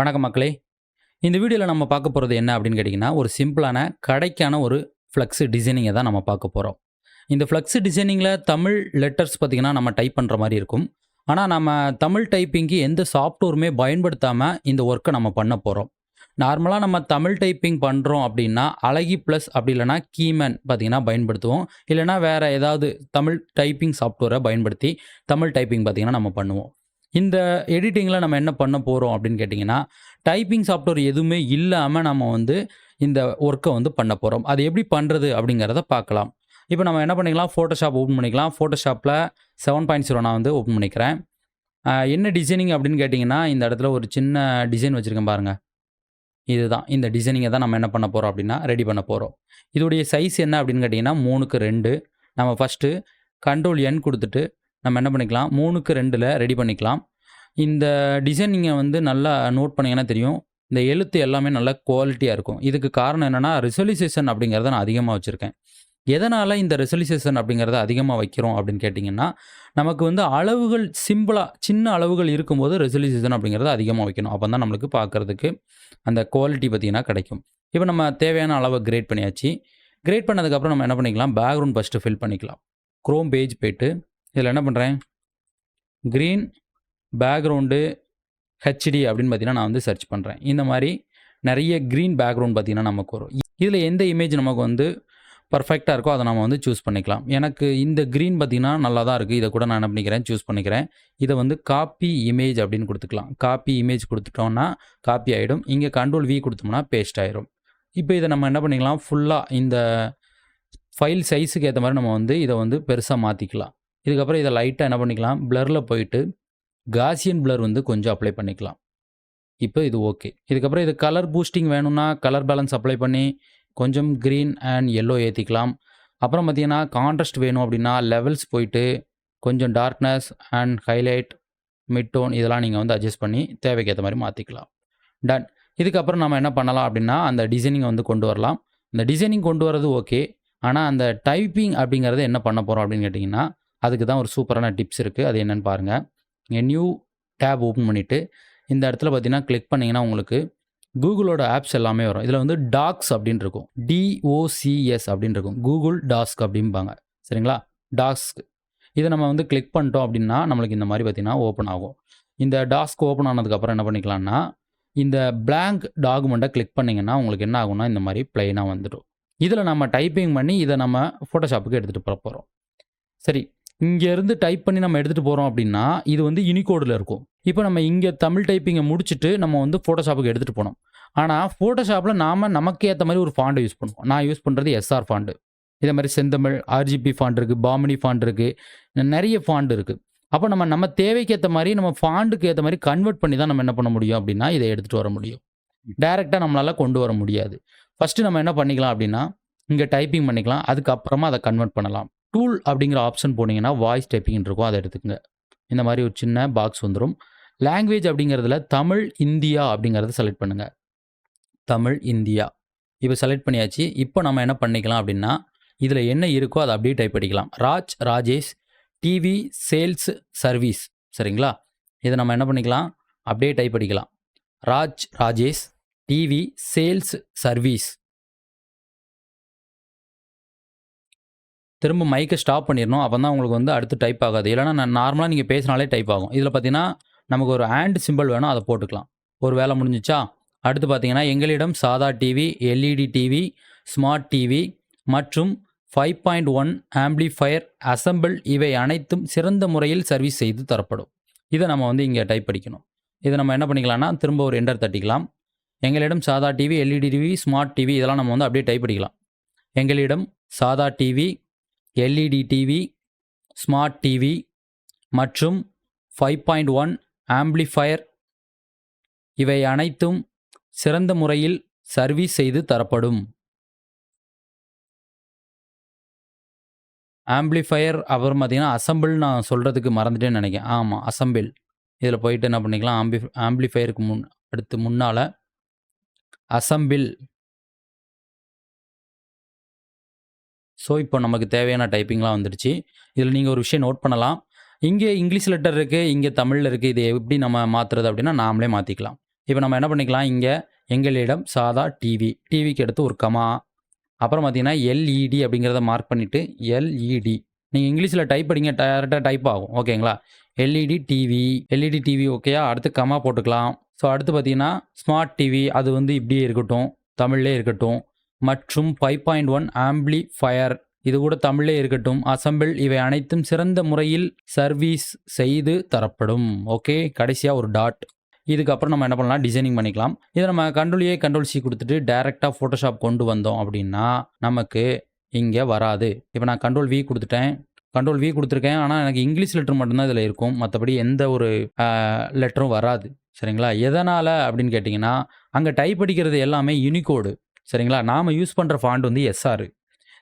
வணக்கம் மக்களே. இந்த வீடியோவில் நம்ம பார்க்க போகிறது என்ன அப்படின்னு கேட்டிங்கன்னா ஒரு சிம்பிளான கடைக்கான ஒரு ஃப்ளக்ஸு டிசைனிங்கை தான் நம்ம பார்க்க போகிறோம் இந்த ஃப்ளக்ஸு டிசைனிங்கில் தமிழ் லெட்டர்ஸ் பார்த்திங்கன்னா நம்ம டைப் பண்ணுற மாதிரி இருக்கும். ஆனால் நம்ம தமிழ் டைப்பிங்க்கு எந்த சாஃப்ட்வேருமே பயன்படுத்தாமல் இந்த ஒர்க்கை நம்ம பண்ண போகிறோம் நார்மலாக நம்ம தமிழ் டைப்பிங் பண்ணுறோம் அப்படின்னா அழகி ப்ளஸ் அப்படி இல்லைனா கீமேன் பார்த்திங்கன்னா பயன்படுத்துவோம். இல்லைனா வேறு ஏதாவது தமிழ் டைப்பிங் சாஃப்ட்வேரை பயன்படுத்தி தமிழ் டைப்பிங் பார்த்திங்கன்னா நம்ம பண்ணுவோம். இந்த எடிட்டிங்கில் நம்ம என்ன பண்ண போகிறோம் அப்படின்னு கேட்டிங்கன்னா டைப்பிங் சாஃப்ட்வேர் எதுவுமே இல்லாமல் நம்ம வந்து இந்த ஒர்க்கை வந்து பண்ண போகிறோம் அது எப்படி பண்ணுறது அப்படிங்கிறத பார்க்கலாம். இப்போ நம்ம என்ன பண்ணிக்கலாம்? ஃபோட்டோஷாப் ஓப்பன் பண்ணிக்கலாம். ஃபோட்டோஷாப்பில் செவன் பாயிண்ட் ஜீரோ நான் வந்து ஓப்பன் பண்ணிக்கிறேன். என்ன டிசைனிங் அப்படின்னு கேட்டிங்கன்னா இந்த இடத்துல ஒரு சின்ன டிசைன் வச்சுருக்கேன் பாருங்கள் இதுதான். இந்த டிசைனிங்கை தான் நம்ம என்ன பண்ண போகிறோம் அப்படின்னா ரெடி பண்ண போகிறோம் இதோடைய சைஸ் என்ன அப்படின்னு கேட்டிங்கன்னா மூணுக்கு ரெண்டு. நம்ம ஃபஸ்ட்டு கண்ட்ரோல் என் கொடுத்துட்டு நம்ம என்ன பண்ணிக்கலாம் மூணுக்கு ரெண்டில் ரெடி பண்ணிக்கலாம். இந்த டிசைன் நீங்கள் வந்து நல்லா நோட் பண்ணீங்கன்னா தெரியும். இந்த எழுத்து எல்லாமே நல்லா குவாலிட்டியாக இருக்கும். இதுக்கு காரணம் என்னென்னா ரிசொலிசேஷன் அப்படிங்கிறத நான் அதிகமாக வச்சுருக்கேன். எதனால் இந்த ரெசல்யூசேஷன் அப்படிங்கிறத அதிகமாக வைக்கிறோம் அப்படின்னு கேட்டிங்கன்னா நமக்கு வந்து அளவுகள் சிம்பிளாக சின்ன அளவுகள் இருக்கும்போது ரெசல்யூசேஷன் அப்படிங்கிறத அதிகமாக வைக்கணும். அப்போ தான் நம்மளுக்கு பார்க்குறதுக்கு அந்த குவாலிட்டி பார்த்திங்கன்னா கிடைக்கும். இப்போ நம்ம தேவையான அளவை கிரேட் பண்ணியாச்சு. கிரேட் பண்ணதுக்கப்புறம் நம்ம என்ன பண்ணிக்கலாம்? பேக்ரவுண்ட் ஃபஸ்ட்டு ஃபில் பண்ணிக்கலாம். க்ரோம் பேஜ் போய்ட்டு இதில் என்ன பண்ணுறேன்? க்ரீன் பேக்ரவுண்டு ஹெச்டி அப்படின்னு பார்த்தீங்கன்னா நான் வந்து சர்ச் பண்ணுறேன். இந்த மாதிரி நிறைய க்ரீன் பேக்ரவுண்ட் பார்த்தீங்கன்னா நமக்கு வரும். இதில் எந்த இமேஜ் நமக்கு வந்து பர்ஃபெக்டாக இருக்கோ அதை நம்ம வந்து சூஸ் பண்ணிக்கலாம். எனக்கு இந்த க்ரீன் பார்த்திங்கன்னா நல்லா தான் இருக்குது. இதை கூட நான் என்ன பண்ணிக்கிறேன்? சூஸ் பண்ணிக்கிறேன். இதை வந்து காப்பி இமேஜ் அப்படின்னு கொடுத்துக்கலாம். காப்பி இமேஜ் கொடுத்துட்டோம்னா காப்பி ஆகிடும் இங்கே கண்ட்ரோல் வி கொடுத்தோம்னா பேஸ்ட் ஆயிடும் இப்போ இதை நம்ம என்ன பண்ணிக்கலாம்? ஃபுல்லாக இந்த ஃபைல் சைஸுக்கு ஏற்ற மாதிரி நம்ம வந்து இதை வந்து பெருசாக மாற்றிக்கலாம் இதுக்கப்புறம் இதை லைட்டாக என்ன பண்ணிக்கலாம்? ப்ளரில் போயிட்டு காசியன் ப்ளர் வந்து கொஞ்சம் அப்ளை பண்ணிக்கலாம். இப்போ இது ஓகே இதுக்கப்புறம் இது கலர் பூஸ்டிங் வேணும்னா கலர் பேலன்ஸ் அப்ளை பண்ணி கொஞ்சம் க்ரீன் அண்ட் எல்லோ ஏற்றிக்கலாம் அப்புறம் பார்த்தீங்கன்னா கான்ட்ராஸ்ட் வேணும் அப்படின்னா லெவல்ஸ் போயிட்டு கொஞ்சம் darkness and highlight mid tone இதெல்லாம் நீங்கள் வந்து அட்ஜஸ்ட் பண்ணி தேவைக்கேற்ற மாதிரி மாற்றிக்கலாம் டன் இதுக்கப்புறம் நம்ம என்ன பண்ணலாம் அப்படின்னா அந்த டிசைனிங்கை வந்து கொண்டு வரலாம். இந்த டிசைனிங் கொண்டு வரது ஓகே ஆனால் அந்த டைப்பிங் அப்படிங்கிறது என்ன பண்ண போகிறோம் அப்படின்னு கேட்டிங்கன்னா அதுக்கு தான் ஒரு சூப்பரான டிப்ஸ் இருக்குது அது என்னென்னு பாருங்கள் நீங்கள் நியூ டேப் ஓப்பன் பண்ணிவிட்டு இந்த இடத்துல பார்த்தீங்கன்னா கிளிக் பண்ணிங்கன்னா உங்களுக்கு கூகுளோட ஆப்ஸ் எல்லாமே வரும். இதில் வந்து டாக்ஸ் அப்படின்னு இருக்கும். டிஓசிஎஸ் அப்படின்னு இருக்கும். கூகுள் டாஸ்க் அப்படிம்பாங்க. சரிங்களா? டாஸ்க் இதை நம்ம வந்து கிளிக் பண்ணிட்டோம் அப்படின்னா நம்மளுக்கு இந்த மாதிரி பார்த்தீங்கன்னா ஓப்பன் ஆகும். இந்த டாஸ்க் ஓப்பன் ஆனதுக்கப்புறம் என்ன பண்ணிக்கலாம்னா இந்த பிளாங்க் டாக்குமெண்ட்டை கிளிக் பண்ணிங்கன்னா உங்களுக்கு என்ன ஆகும்னா இந்த மாதிரி ப்ளைனாக வந்துடும். இதில் நம்ம டைப்பிங் பண்ணி இதை நம்ம ஃபோட்டோஷாப்புக்கு எடுத்துகிட்டு போகிற போகிறோம் சரி. இங்கேருந்து டைப் பண்ணி நம்ம எடுத்துகிட்டு போகிறோம் அப்படின்னா இது வந்து யூனிகோடில் இருக்கும். இப்போ நம்ம இங்கே தமிழ் டைப்பிங்கை முடிச்சுட்டு நம்ம வந்து ஃபோட்டோஷாப்புக்கு எடுத்துகிட்டு போனோம். ஆனால் ஃபோட்டோஷாப்பில் நாம் நமக்கு ஏற்ற மாதிரி ஒரு ஃபாண்டை யூஸ் பண்ணுவோம். நான் யூஸ் பண்ணுறது எஸ்ஆர் ஃபாண்டு இதே மாதிரி செந்தமிழ் ஆர்ஜிபி ஃபாண்ட் இருக்குது பாமினி ஃபாண்ட் இருக்குது நிறைய ஃபாண்ட் இருக்குது அப்போ நம்ம நம்ம தேவைக்கு ஏற்ற மாதிரி நம்ம ஃபாண்டுக்கு ஏற்ற மாதிரி கன்வெர்ட் பண்ணி தான் நம்ம என்ன பண்ண முடியும் அப்படின்னா இதை எடுத்துகிட்டு வர முடியும். டைரெக்டாக நம்மளால் கொண்டு வர முடியாது. ஃபஸ்ட்டு நம்ம என்ன பண்ணிக்கலாம் அப்படின்னா இங்கே டைப்பிங் பண்ணிக்கலாம். அதுக்கப்புறமா அதை கன்வெர்ட் பண்ணலாம். டூல் அப்படிங்கிற ஆப்ஷன் போனீங்கன்னா வாய்ஸ் டைப்பிங் இருக்கும். அதை எடுத்துக்கங்க. இந்த மாதிரி ஒரு சின்ன பாக்ஸ் வந்துடும் லாங்குவேஜ் அப்படிங்கிறதுல தமிழ் இந்தியா அப்படிங்கிறத செலக்ட் பண்ணுங்கள் தமிழ் இந்தியா. இப்போ செலக்ட் பண்ணியாச்சு. இப்போ நம்ம என்ன பண்ணிக்கலாம் அப்படின்னா இதில் என்ன இருக்கோ அதை அப்படியே டைப் பண்ணிக்கலாம். Raj Rajesh TV sales service சரிங்களா? இதை நம்ம என்ன பண்ணிக்கலாம்? அப்படியே டைப் பண்ணிக்கலாம். Raj Rajesh TV sales service திரும்ப மைக்கை ஸ்டாப் பண்ணிடணும் அப்போ தான் உங்களுக்கு வந்து அடுத்து டைப் ஆகாது. இல்லைனா நான் நார்மலாக நீங்கள் பேசினாலே டைப் ஆகும். இதில் பார்த்தீங்கன்னா நமக்கு ஒரு ஹேண்ட் சிம்பிள் வேணும் அதை போட்டுக்கலாம். ஒரு வேலை முடிஞ்சிச்சா? அடுத்து பார்த்தீங்கன்னா எங்களிடம் சாதா TV LED TV smart TV மற்றும் five point one amplifier assemble இவை அனைத்தும் சிறந்த முறையில் சர்வீஸ் செய்து தரப்படும். இதை நம்ம வந்து இங்கே டைப் படிக்கணும் இதை நம்ம என்ன பண்ணிக்கலாம்னா திரும்ப ஒரு என்டர் தட்டிக்கலாம். எங்களிடம் சாதா TV LED TV smart TV இதெல்லாம் நம்ம வந்து அப்படியே டைப் படிக்கலாம் எங்களிடம் சாதா TV LED TV smart TV மற்றும் ஃபைவ் பாயிண்ட் ஒன் ஆம்பிளிஃபயர் இவை அனைத்தும் சிறந்த முறையில் சர்வீஸ் செய்து தரப்படும். ஆம்பிளிஃபயர் அப்புறம் பார்த்தீங்கன்னா அசம்பிள் நான் சொல்கிறதுக்கு மறந்துட்டேன்னு நினைக்கிறேன். ஆமாம் அசம்பிள். இதில் போயிட்டு என்ன பண்ணிக்கலாம்? ஆம்பி ஆம்பிளிஃபயருக்கு முன் அடுத்து முன்னால் அசம்பிள். ஸோ இப்போ நமக்கு தேவையான டைப்பிங்லாம் வந்துடுச்சு. இதில் நீங்கள் ஒரு விஷயம் நோட் பண்ணலாம். இங்கே இங்கிலீஷ் லெட்டர் இருக்குது இங்கே தமிழில் இருக்குது இது எப்படி நம்ம மாற்றுறது அப்படின்னா நாமளே மாற்றிக்கலாம் இப்போ நம்ம என்ன பண்ணிக்கலாம்? இங்கே எங்களிடம் சாதா டிவி டிவிக்கு அடுத்து ஒரு கமா அப்புறம் பார்த்தீங்கன்னா எல்இடி அப்படிங்கிறத மார்க் பண்ணிவிட்டு எல்இடி நீங்கள் இங்கிலீஷில் டைப் படிங்க டேரெக்டாக டைப் ஆகும். ஓகேங்களா எல்இடி டிவி எல்இடி டிவி ஓகேயா அடுத்து கமா போட்டுக்கலாம். ஸோ அடுத்து பார்த்தீங்கன்னா ஸ்மார்ட் டிவி அது வந்து இப்படியே இருக்கட்டும் தமிழ்லே இருக்கட்டும். மற்றும் ஃபைவ் பாயிண்ட் ஒன் ஆம்பிளிஃபயர் இது கூட தமிழே இருக்கட்டும். அசம்பிள் இவை அனைத்தும் சிறந்த முறையில் சர்வீஸ் செய்து தரப்படும். ஓகே கடைசியாக ஒரு டாட் இதுக்கப்புறம் நம்ம என்ன பண்ணலாம்? டிசைனிங் பண்ணிக்கலாம். இதை நம்ம கண்ட்ரோல் ஏ கண்ட்ரோல் சி கொடுத்துட்டு டேரெக்டாக ஃபோட்டோஷாப் கொண்டு வந்தோம் அப்படின்னா நமக்கு இங்கே வராது. இப்போ நான் கண்ட்ரோல் வி கொடுத்துட்டேன். கண்ட்ரோல் வி கொடுத்துருக்கேன். ஆனால் எனக்கு இங்கிலீஷ் லெட்டர் மட்டும்தான் இதில் இருக்கும். மற்றபடி எந்த ஒரு லெட்டரும் வராது. சரிங்களா? எதனால் அப்படின்னு கேட்டிங்கன்னா அங்கே டைப் அடிக்கிறது எல்லாமே யூனிகோடு சரிங்களா? நாம் யூஸ் பண்ணுற ஃபாண்ட் வந்து எஸ்ஆர்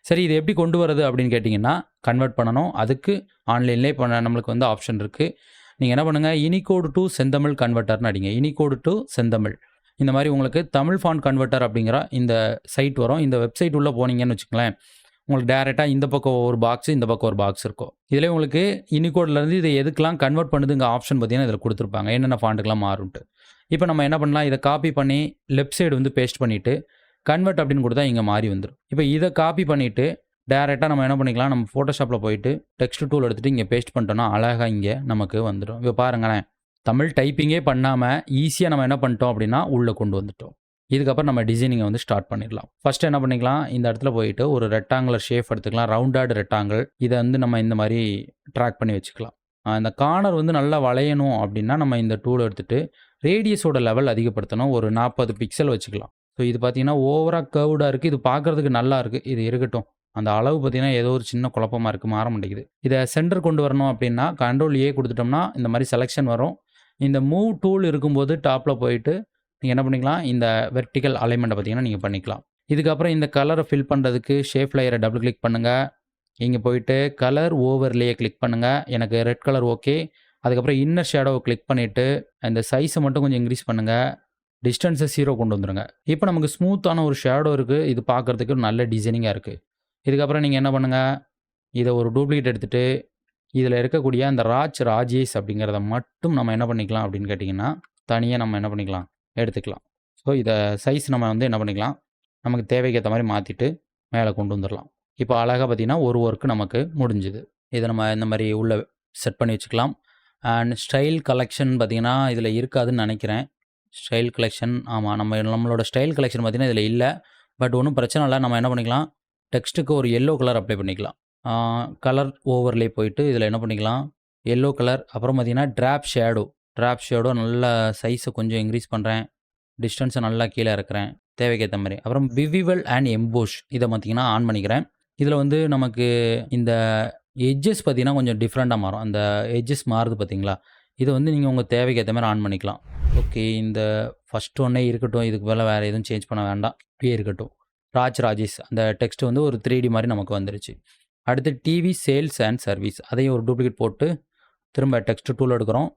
சரி இது எப்படி கொண்டு வரது அப்படின்னு கேட்டிங்கன்னா கன்வெர்ட் பண்ணணும். அதுக்கு ஆன்லைன்லேயே பண்ண நம்மளுக்கு வந்து ஆப்ஷன் இருக்குது நீங்கள் என்ன பண்ணுங்கள் இனிகோடு டு செந்தமிழ் கன்வெர்ட்டர்னு அடிங்க. இனிகோடு டு செந்தமிழ் இந்த மாதிரி உங்களுக்கு தமிழ் ஃபாண்ட் கன்வெர்ட்டர் அப்படிங்கிற இந்த சைட் வரும். இந்த வெப்சைட் உள்ளே போனீங்கன்னு வச்சுக்கலேன் உங்களுக்கு டேரெக்டாக இந்த பக்கம் ஒரு பாக்ஸ் இந்த பக்கம் ஒரு பாக்ஸ் இருக்கும். இதில் உங்களுக்கு இனிகோட்லேருந்து இதை எதுக்கெலாம் கன்வெர்ட் பண்ணுதுங்க ஆப்ஷன் பார்த்தீங்கன்னா இதில் கொடுத்துருப்பாங்க. என்னென்ன ஃபாண்டுக்கெலாம் மாறும்ட்டு இப்போ நம்ம என்ன பண்ணலாம்? இதை காப்பி பண்ணி லெஃப்ட் சைடு வந்து பேஸ்ட் பண்ணிவிட்டு கன்வெர்ட் அப்படின்னு கொடுத்தா இங்கே மாறி வந்துடும் இப்போ இதை காப்பி பண்ணிவிட்டு டேரெக்டாக நம்ம என்ன பண்ணிக்கலாம் நம்ம ஃபோட்டோஷாப்பில் போயிட்டு டெக்ஸ்ட் டூல் எடுத்துகிட்டு இங்கே பேஸ்ட் பண்ணிட்டோம்னா அழகாக இங்கே நமக்கு வந்துடும் இப்போ பாருங்களேன் தமிழ் டைப்பிங்கே பண்ணாமல் ஈஸியாக நம்ம என்ன பண்ணிட்டோம் அப்படின்னா உள்ளே கொண்டு வந்துட்டோம். இதுக்கப்புறம் நம்ம டிசைனிங்கை வந்து ஸ்டார்ட் பண்ணிடலாம். ஃபஸ்ட்டு என்ன பண்ணிக்கலாம் இந்த இடத்துல போயிட்டு ஒரு ரெக்டாங்குலர் ஷேப் எடுத்துக்கலாம் ரவுண்டாடு ரெக்டாங்கிள் இதை வந்து நம்ம இந்த மாதிரி ட்ராக் பண்ணி வச்சுக்கலாம். இந்த கார்னர் வந்து நல்லா வளையணும் அப்படின்னா நம்ம இந்த டூல் எடுத்துகிட்டு ரேடியஸோட லெவல் அதிகப்படுத்தணும். ஒரு நாற்பது பிக்சல் வச்சுக்கலாம். ஸோ இது பார்த்தீங்கன்னா ஓவராக கேர்வ்டாக இருக்குது இது பார்க்குறதுக்கு நல்லா இருக்குது இது இருக்கட்டும். அந்த அளவு பார்த்தீங்கன்னா ஏதோ ஒரு சின்ன குழப்பமாக இருக்குது மாற மாட்டேங்குது. இதை சென்டர் கொண்டு வரணும் அப்படின்னா கண்ட்ரோல் ஏ கொடுத்துட்டோம்னா இந்த மாதிரி செலெக்ஷன் வரும். இந்த மூவ் டூல் இருக்கும்போது டாப்பில் போயிட்டு நீங்கள் என்ன பண்ணிக்கலாம்? இந்த வெர்டிக்கல் அலைன்மெண்ட்டை பார்த்தீங்கன்னா நீங்கள் பண்ணிக்கலாம். இதுக்கப்புறம் இந்த கலரை ஃபில் பண்ணுறதுக்கு ஷேப் லேயரை டபுள் கிளிக் பண்ணுங்கள் இங்கே போயிட்டு கலர் ஓவர்லேயே கிளிக் பண்ணுங்கள் எனக்கு ரெட் கலர் ஓகே அதுக்கப்புறம் இன்னர் ஷேடோவை கிளிக் பண்ணிவிட்டு இந்த சைஸை மட்டும் கொஞ்சம் இன்க்ரீஸ் பண்ணுங்கள் டிஸ்டன்ஸை ஜீரோ கொண்டு வந்துடுங்க இப்போ நமக்கு ஸ்மூத்தான ஒரு ஷேடோ இருக்குது இது பார்க்குறதுக்கு ஒரு நல்ல டிசைனிங்காக இருக்குது இதுக்கப்புறம் நீங்கள் என்ன பண்ணுங்கள் இதை ஒரு டூப்ளிகேட் எடுத்துகிட்டு இதில் இருக்கக்கூடிய அந்த ராஜ் ராஜேஷ் அப்படிங்கிறத மட்டும் நம்ம என்ன பண்ணிக்கலாம் அப்படின்னு கேட்டிங்கன்னா தனியாக நம்ம என்ன பண்ணிக்கலாம்? எடுத்துக்கலாம். ஸோ இதை சைஸ் நம்ம வந்து என்ன பண்ணிக்கலாம்? நமக்கு தேவைக்கேற்ற மாதிரி மாற்றிட்டு மேலே கொண்டு வந்துடலாம் இப்போ அழகாக பார்த்திங்கன்னா ஒரு ஒர்க்கு நமக்கு முடிஞ்சுது. இதை நம்ம இந்த மாதிரி உள்ளே செட் பண்ணி வச்சுக்கலாம். அண்ட் ஸ்டைல் கலெக்ஷன் பார்த்திங்கன்னா இதில் இருக்காதுன்னு நினைக்கிறேன். Style collection. ஆமாம் நம்ம நம்மளோட ஸ்டைல் கலெக்ஷன் பார்த்திங்கன்னா இதில் இல்லை. பட் ஒன்றும் பிரச்சனை இல்லை. நம்ம என்ன பண்ணிக்கலாம்? டெக்ஸ்ட்டுக்கு ஒரு எல்லோ கலர் அப்ளை பண்ணிக்கலாம். கலர் ஓவர்லே போயிட்டு இதில் என்ன பண்ணிக்கலாம்? Yellow colour. அப்புறம் பார்த்திங்கன்னா ட்ராப் ஷேடோ. ட்ராப் ஷேடோ நல்ல சைஸை கொஞ்சம் இன்க்ரீஸ் பண்ணுறேன். டிஸ்டன்ஸை நல்லா கீழே இருக்கிறேன் தேவைக்கேற்ற மாதிரி. அப்புறம் விவிவல் அண்ட் எம்போஷ் இதை பார்த்திங்கன்னா ஆன் பண்ணிக்கிறேன். இதில் வந்து நமக்கு இந்த எட்ஜஸ் பார்த்திங்கன்னா கொஞ்சம் டிஃப்ரெண்ட்டாக மாறும். அந்த எட்ஜஸ் மாறுது பார்த்தீங்களா? இதை வந்து நீங்கள் உங்கள் தேவைக்கு ஏற்ற மாதிரி ஆன் பண்ணிக்கலாம். ஓகே இந்த ஃபஸ்ட் ஒன்னே இருக்கட்டும் இதுக்கு மேலே வேறு எதுவும் சேஞ்ச் பண்ண வேண்டாம். இப்படியே இருக்கட்டும். ராஜ் ராஜேஷ் அந்த டெக்ஸ்ட் வந்து ஒரு த்ரீ டி மாதிரி நமக்கு வந்துருச்சு. அடுத்து டிவி சேல்ஸ் அண்ட் சர்வீஸ் அதையும் ஒரு டூப்ளிகேட் போட்டு திரும்ப டெக்ஸ்ட் டூல் எடுக்கிறோம்.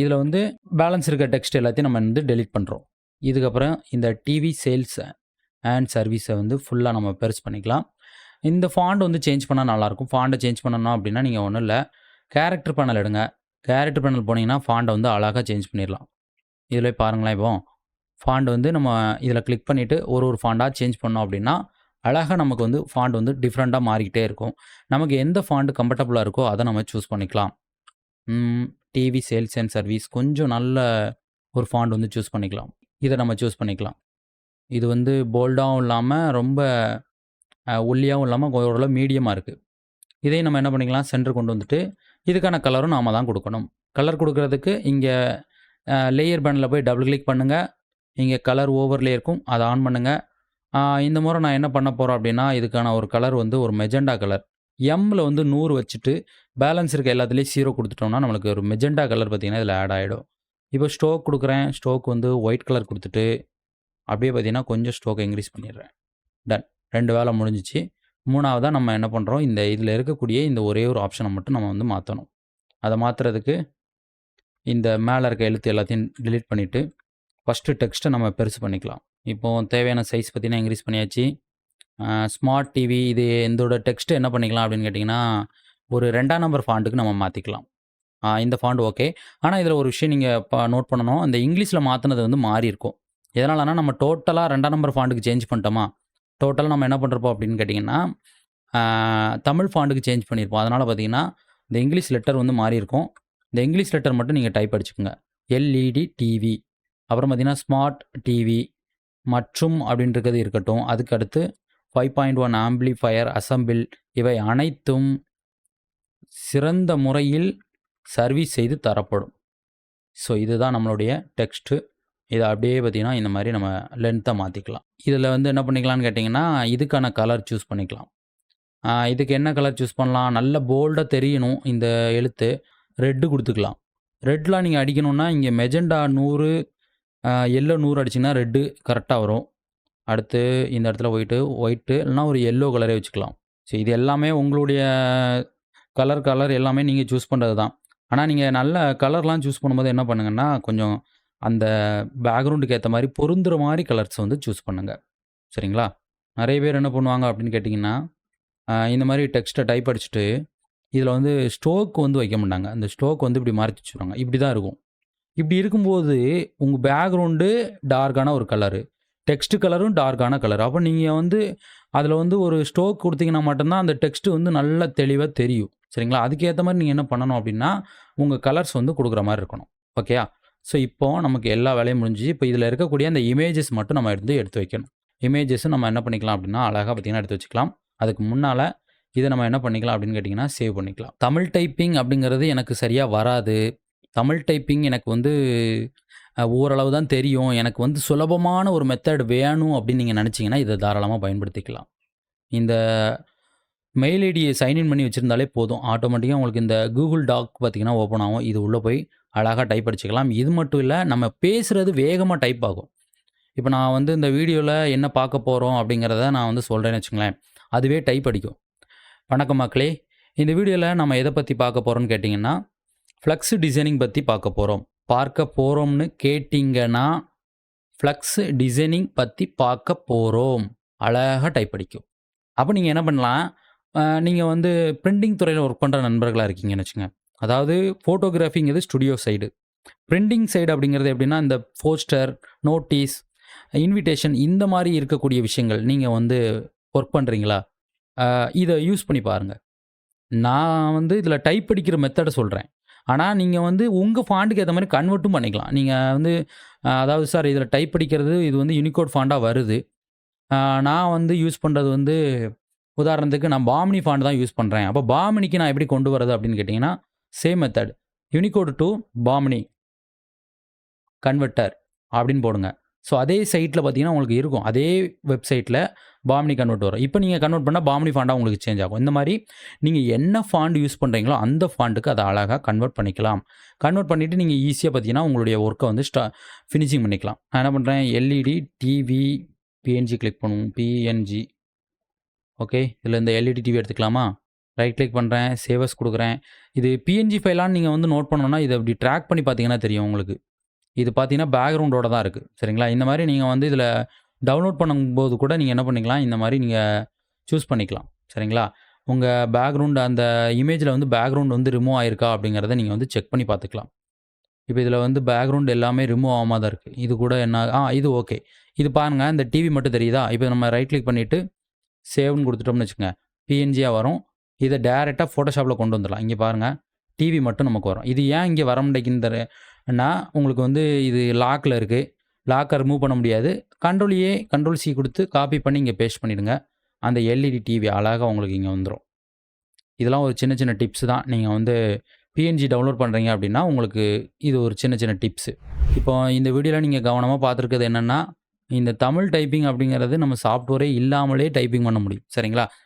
இதில் வந்து பேலன்ஸ் இருக்க டெக்ஸ்ட் எல்லாத்தையும் நம்ம வந்து டெலிட் பண்ணுறோம் இதுக்கப்புறம் இந்த டிவி சேல்ஸ் அண்ட் சர்வீஸை வந்து ஃபுல்லாக நம்ம பெருசு பண்ணிக்கலாம். இந்த ஃபாண்ட் வந்து சேஞ்ச் பண்ணால் நல்லாயிருக்கும் ஃபாண்டை சேஞ்ச் பண்ணணும் அப்படின்னா நீங்கள் ஒன்றும் இல்லை. கேரக்டர் பேனல் எடுங்க. கேரக்டர் பேனல் போனீங்கன்னா ஃபாண்டை வந்து அழகாக சேஞ்ச் பண்ணிடலாம் இதில் பாருங்களேன் இப்போ ஃபாண்ட் வந்து நம்ம இதில் கிளிக் பண்ணிவிட்டு ஒரு ஒரு ஃபாண்டாக சேஞ்ச் பண்ணோம் அப்படின்னா அழகாக நமக்கு வந்து ஃபாண்ட் வந்து டிஃப்ரெண்ட்டாக மாறிக்கிட்டே இருக்கும். நமக்கு எந்த ஃபாண்ட் கம்ஃபர்டபுளாக இருக்கோ அதை நம்ம சூஸ் பண்ணிக்கலாம். டிவி சேல்ஸ் அண்ட் சர்வீஸ் கொஞ்சம் நல்ல ஒரு ஃபாண்ட் வந்து சூஸ் பண்ணிக்கலாம். இதை நம்ம சூஸ் பண்ணிக்கலாம். இது வந்து போல்டாகவும் இல்லாமல் ரொம்ப ஒல்லியாகவும் இல்லாமல் ஓரளவு மீடியமாக இருக்குது இதையும் நம்ம என்ன பண்ணிக்கலாம் சென்டர் கொண்டு வந்துட்டு இதுக்கான கலரும் நாம தான் கொடுக்கணும். கலர் கொடுக்கறதுக்கு இங்கே லேயர் பேனில் போய் டபுள் கிளிக் பண்ணுங்கள் இங்கே கலர் ஓவர்லே இருக்கும். அதை ஆன் பண்ணுங்கள் இந்த முறை நான் என்ன பண்ண போகிறோம் அப்படின்னா இதுக்கான ஒரு கலர் வந்து ஒரு மெஜெண்டா கலர் எம்மில் வந்து நூறு வச்சுட்டு பேலன்ஸ் இருக்க எல்லாத்துலேயும் ஜீரோ கொடுத்துட்டோம்னா நம்மளுக்கு ஒரு மெஜெண்டா கலர் பார்த்திங்கன்னா இதில் ஆட் ஆகிடும் இப்போ ஸ்டோக் கொடுக்குறேன். ஸ்டோக் வந்து ஒயிட் கலர் கொடுத்துட்டு அப்படியே பார்த்திங்கன்னா கொஞ்சம் ஸ்டோக்கை இன்க்ரீஸ் பண்ணிடுறேன். டன் ரெண்டு வேலை முடிஞ்சிச்சு. மூணாவதாக நம்ம என்ன பண்ணுறோம் இந்த இதில் இருக்கக்கூடிய இந்த ஒரே ஒரு ஆப்ஷனை மட்டும் நம்ம வந்து மாற்றணும் அதை மாற்றுறதுக்கு இந்த மேலே இருக்க எழுத்து எல்லாத்தையும் டிலீட் பண்ணிவிட்டு ஃபஸ்ட்டு டெக்ஸ்ட்டை நம்ம பெருசு பண்ணிக்கலாம் இப்போது தேவையான சைஸ் பார்த்திங்கன்னா இன்க்ரீஸ் பண்ணியாச்சு ஸ்மார்ட் டிவி இது இதோட டெக்ஸ்ட்டு என்ன பண்ணிக்கலாம் அப்படின்னு கேட்டிங்கன்னா ஒரு ரெண்டாம் நம்பர் ஃபாண்ட்டுக்கு நம்ம மாற்றிக்கலாம் இந்த ஃபாண்ட் ஓகே. ஆனால் இதில் ஒரு விஷயம் நீங்கள் இப்போ நோட் பண்ணணும். அந்த இங்கிலீஷில் மாற்றினது வந்து மாறியிருக்கும். எதனாலனா நம்ம டோட்டலாக ரெண்டாம் நம்பர் ஃபாண்ட்டுக்கு சேஞ்ச் பண்ணிட்டோமா, டோட்டலாக நம்ம என்ன பண்ணுறப்போ அப்படின்னு கேட்டிங்கன்னா தமிழ் ஃபாண்டுக்கு சேஞ்ச் பண்ணியிருப்போம். அதனால் பார்த்தீங்கன்னா, இந்த இங்கிலீஷ் லெட்டர் வந்து மாறியிருக்கும். இந்த இங்கிலீஷ் லெட்டர் மட்டும் நீங்கள் டைப் அடிச்சுக்கோங்க எல்இடி டிவி. அப்புறம் பார்த்தீங்கன்னா, ஸ்மார்ட் டிவி மற்றும் அப்படின்றது இருக்கிறது இருக்கட்டும். அதுக்கு அடுத்து 5.1 ஆம்பிளிஃபயர் அசம்பிள் இவை அனைத்தும் சிறந்த முறையில் சர்வீஸ் செய்து தரப்படும். ஸோ இதுதான் நம்மளுடைய டெக்ஸ்ட்டு. இதை அப்படியே பார்த்தீங்கன்னா, இந்த மாதிரி நம்ம லென்த்தை மாற்றிக்கலாம் இதில் வந்து என்ன பண்ணிக்கலாம்னு கேட்டிங்கன்னா இதுக்கான கலர் சூஸ் பண்ணிக்கலாம். இதுக்கு என்ன கலர் சூஸ் பண்ணலாம்? நல்ல போல்டாக தெரியணும் இந்த எழுத்து. ரெட்டு கொடுத்துக்கலாம் ரெட்லாம் நீங்கள் அடிக்கணுன்னா இங்கே மெஜெண்டா நூறு எல்லோ நூறு அடிச்சிங்கன்னா ரெட்டு கரெக்டாக வரும். அடுத்து இந்த இடத்துல ஒயிட்டு, ஒயிட்டு இல்லைனா ஒரு எல்லோ கலரே வச்சுக்கலாம். ஸோ இது எல்லாமே உங்களுடைய கலர் கலர் எல்லாமே நீங்கள் சூஸ் பண்ணுறது தான். ஆனால் நீங்கள் நல்ல கலர்லாம் சூஸ் பண்ணும்போது என்ன பண்ணுங்கன்னா, கொஞ்சம் அந்த பேக்ரவுண்டுக்கு ஏற்ற மாதிரி பொருந்துகிற மாதிரி கலர்ஸ் வந்து சூஸ் பண்ணுங்கள் சரிங்களா? நிறைய பேர் என்ன பண்ணுவாங்க அப்படின்னு கேட்டிங்கன்னா இந்த மாதிரி டெக்ஸ்ட்டை டைப் அடிச்சுட்டு, இதில் வந்து ஸ்ட்ரோக் வந்து வைக்க மாட்டாங்க. அந்த ஸ்ட்ரோக் வந்து இப்படி மறைச்சி வச்சுருவாங்க. இப்படி தான் இருக்கும். இப்படி இருக்கும்போது, உங்கள் பேக்ரவுண்டு டார்க்கான ஒரு கலரு. டெக்ஸ்ட் கலரும் டார்க்கான கலர். அப்போ நீங்கள் வந்து அதில் வந்து ஒரு ஸ்ட்ரோக் கொடுத்தீங்கன்னா மட்டும்தான் அந்த டெக்ஸ்ட்டு வந்து நல்லா தெளிவாக தெரியும். சரிங்களா? அதுக்கேற்ற மாதிரி நீங்கள் என்ன பண்ணணும் அப்படின்னா, உங்கள் கலர்ஸ் வந்து கொடுக்குற மாதிரி இருக்கணும். ஓகேயா? ஸோ இப்போது நமக்கு எல்லா வேலையும் முடிஞ்சுச்சு. இப்போ இதில் இருக்கக்கூடிய அந்த இமேஜஸ் மட்டும் நம்ம எடுத்து எடுத்து வைக்கணும். இமேஜஸும் நம்ம என்ன பண்ணிக்கலாம் அப்படின்னா, அழகாக பார்த்தீங்கன்னா எடுத்து வச்சுக்கலாம். அதுக்கு முன்னால் இதை நம்ம என்ன பண்ணிக்கலாம் அப்படின்னு கேட்டிங்கன்னா சேவ் பண்ணிக்கலாம். தமிழ் டைப்பிங் அப்படிங்கிறது எனக்கு சரியாக வராது. தமிழ் டைப்பிங் எனக்கு வந்து ஓரளவு தான் தெரியும். எனக்கு வந்து சுலபமான ஒரு மெத்தட் வேணும் அப்படின்னு நீங்கள் நினச்சிங்கன்னா இதை தாராளமாக பயன்படுத்திக்கலாம். இந்த மெயில் ஐடியை சைன் இன் பண்ணி வச்சுருந்தாலே போதும். ஆட்டோமேட்டிக்காக உங்களுக்கு இந்த கூகுள் டாக் பார்த்தீங்கன்னா ஓப்பன் ஆகும். இது உள்ளே போய் அழகாக டைப் அடிச்சுக்கலாம். இது மட்டும் இல்லை நம்ம பேசுகிறது வேகமாக டைப் ஆகும். இப்போ நான் வந்து இந்த வீடியோவில் என்ன பார்க்க போகிறோம் அப்படிங்கிறத நான் வந்து சொல்கிறேன்னு வச்சுங்களேன் அதுவே டைப் அடிக்கும். வணக்கம் மக்களே! இந்த வீடியோவில் நம்ம எதை பற்றி பார்க்க போகிறோம்னு கேட்டிங்கன்னா ஃப்ளக்ஸ் டிசைனிங் பற்றி பார்க்க போகிறோம் பார்க்க போகிறோம்னு கேட்டிங்கன்னா ஃப்ளக்ஸ் டிசைனிங் பற்றி பார்க்க போகிறோம் அழகாக டைப் அடிக்கும். அப்போ நீங்கள் என்ன பண்ணலாம், நீங்கள் வந்து பிரிண்டிங் துறையில் ஒர்க் பண்ணுற நண்பர்களாக இருக்கீங்கன்னு வச்சுங்க அதாவது ஃபோட்டோகிராஃபிங்கிறது ஸ்டுடியோ சைடு. பிரிண்டிங் சைடு அப்படிங்கிறது எப்படின்னா, இந்த போஸ்டர், நோட்டீஸ், இன்விடேஷன் இந்த மாதிரி இருக்கக்கூடிய விஷயங்கள் நீங்கள் வந்து ஒர்க் பண்ணுறீங்களா இதை யூஸ் பண்ணி பாருங்கள் நான் வந்து இதில் டைப் அடிக்கிற மெத்தடை சொல்கிறேன் ஆனால் நீங்கள் வந்து உங்கள் ஃபாண்டுக்கு ஏற்ற மாதிரி கன்வெர்ட்டும் பண்ணிக்கலாம். நீங்கள் வந்து அதாவது சார் இதில் டைப் அடிக்கிறது இது வந்து யூனிகோட் ஃபாண்டாக வருது. நான் வந்து யூஸ் பண்ணுறது வந்து உதாரணத்துக்கு நான் பாமினி ஃபாண்ட் தான் யூஸ் பண்ணுறேன் அப்போ பாமினிக்கு நான் எப்படி கொண்டு வரது அப்படின்னு கேட்டிங்கன்னா same method. Unicode to Bamini. Converter அப்படின்னு போடுங்க. ஸோ அதே சைட்டில் பார்த்தீங்கன்னா, உங்களுக்கு இருக்கும். அதே வெப்சைட்டில் பாமினி கன்வெர்ட் வரும். இப்போ நீங்கள் கன்வெர்ட் பண்ணால் பாமினி ஃபாண்டாக உங்களுக்கு சேஞ்ச் ஆகும். இந்த மாதிரி நீங்கள் என்ன ஃபாண்ட் யூஸ் பண்ணுறீங்களோ அந்த ஃபாண்டுக்கு அதை அழகாக கன்வெர்ட் பண்ணிக்கலாம். கன்வெர்ட் பண்ணிவிட்டு நீங்கள் ஈஸியாக பார்த்தீங்கன்னா, உங்களுடைய ஒர்க்கை வந்து ஸ்டா ஃபினிஷிங் பண்ணிக்கலாம். நான் என்ன பண்ணுறேன் எல்இடி டிவி பிஎன்ஜி கிளிக் பண்ணுவோம். பிஎன்ஜி. ஓகே. இதில் இந்த எல்இடி டிவி எடுத்துக்கலாமா? ரைட் கிளிக் பண்ணுறேன் சேவஸ் கொடுக்குறேன் இது பிஎன்ஜி ஃபைலான்னு நீங்கள் வந்து நோட் பண்ணணும்னா, இதை இப்படி ட்ராக் பண்ணி பார்த்தீங்கன்னா தெரியும் உங்களுக்கு. இது பார்த்தீங்கன்னா, பேக்ரவுண்டோட தான் இருக்குது சரிங்களா? இந்த மாதிரி நீங்கள் வந்து இதில் டவுன்லோட் பண்ணும்போது கூட நீங்கள் என்ன பண்ணிக்கலாம், இந்த மாதிரி நீங்கள் சூஸ் பண்ணிக்கலாம். சரிங்களா? உங்கள் பேக்ரவுண்டு அந்த இமேஜில் வந்து பேக்ரவுண்ட் வந்து ரிமூவ் ஆயிருக்கா அப்படிங்கிறத நீங்கள் வந்து செக் பண்ணி பார்த்துக்கலாம். இப்போ இதில் வந்து பேக்ரவுண்ட் எல்லாமே ரிமூவ் ஆகாம தான் இருக்குது இது கூட என்ன ஆ இது ஓகே. இது பாருங்கள் இந்த டிவி மட்டும் தெரியுதா? இப்போ நம்ம ரைட் கிளிக் பண்ணிவிட்டு சேவ்னு கொடுத்துட்டோம்னு வச்சுக்கோங்க பிஎன்ஜியாக வரும். இதை டேரெக்டாக ஃபோட்டோஷாப்பில் கொண்டு வந்துடலாம் இங்கே பாருங்கள் டிவி மட்டும் நமக்கு வரும். இது ஏன் இங்கே வர முடியாதுன்னா உங்களுக்கு வந்து இது லாக்கில் இருக்குது லாக்கை ரிமூவ் பண்ண முடியாது. கண்ட்ரோல் ஏ, கண்ட்ரோல் சி கொடுத்து காப்பி பண்ணி இங்கே பேஸ்ட் பண்ணிவிடுங்க அந்த எல்இடி டிவி அழகாக உங்களுக்கு இங்கே வந்துடும் இதெல்லாம் ஒரு சின்ன சின்ன டிப்ஸ் தான். நீங்கள் வந்து பிஎன்ஜி டவுன்லோட் பண்ணுறீங்க அப்படின்னா, உங்களுக்கு இது ஒரு சின்ன சின்ன டிப்ஸு இப்போ இந்த வீடியோவில் நீங்கள் கவனமாக பார்த்துருக்கிறது என்னென்னா இந்த தமிழ் டைப்பிங் அப்படிங்கிறது நம்ம சாஃப்ட்வேரே இல்லாமலே டைப்பிங் பண்ண முடியும். சரிங்களா?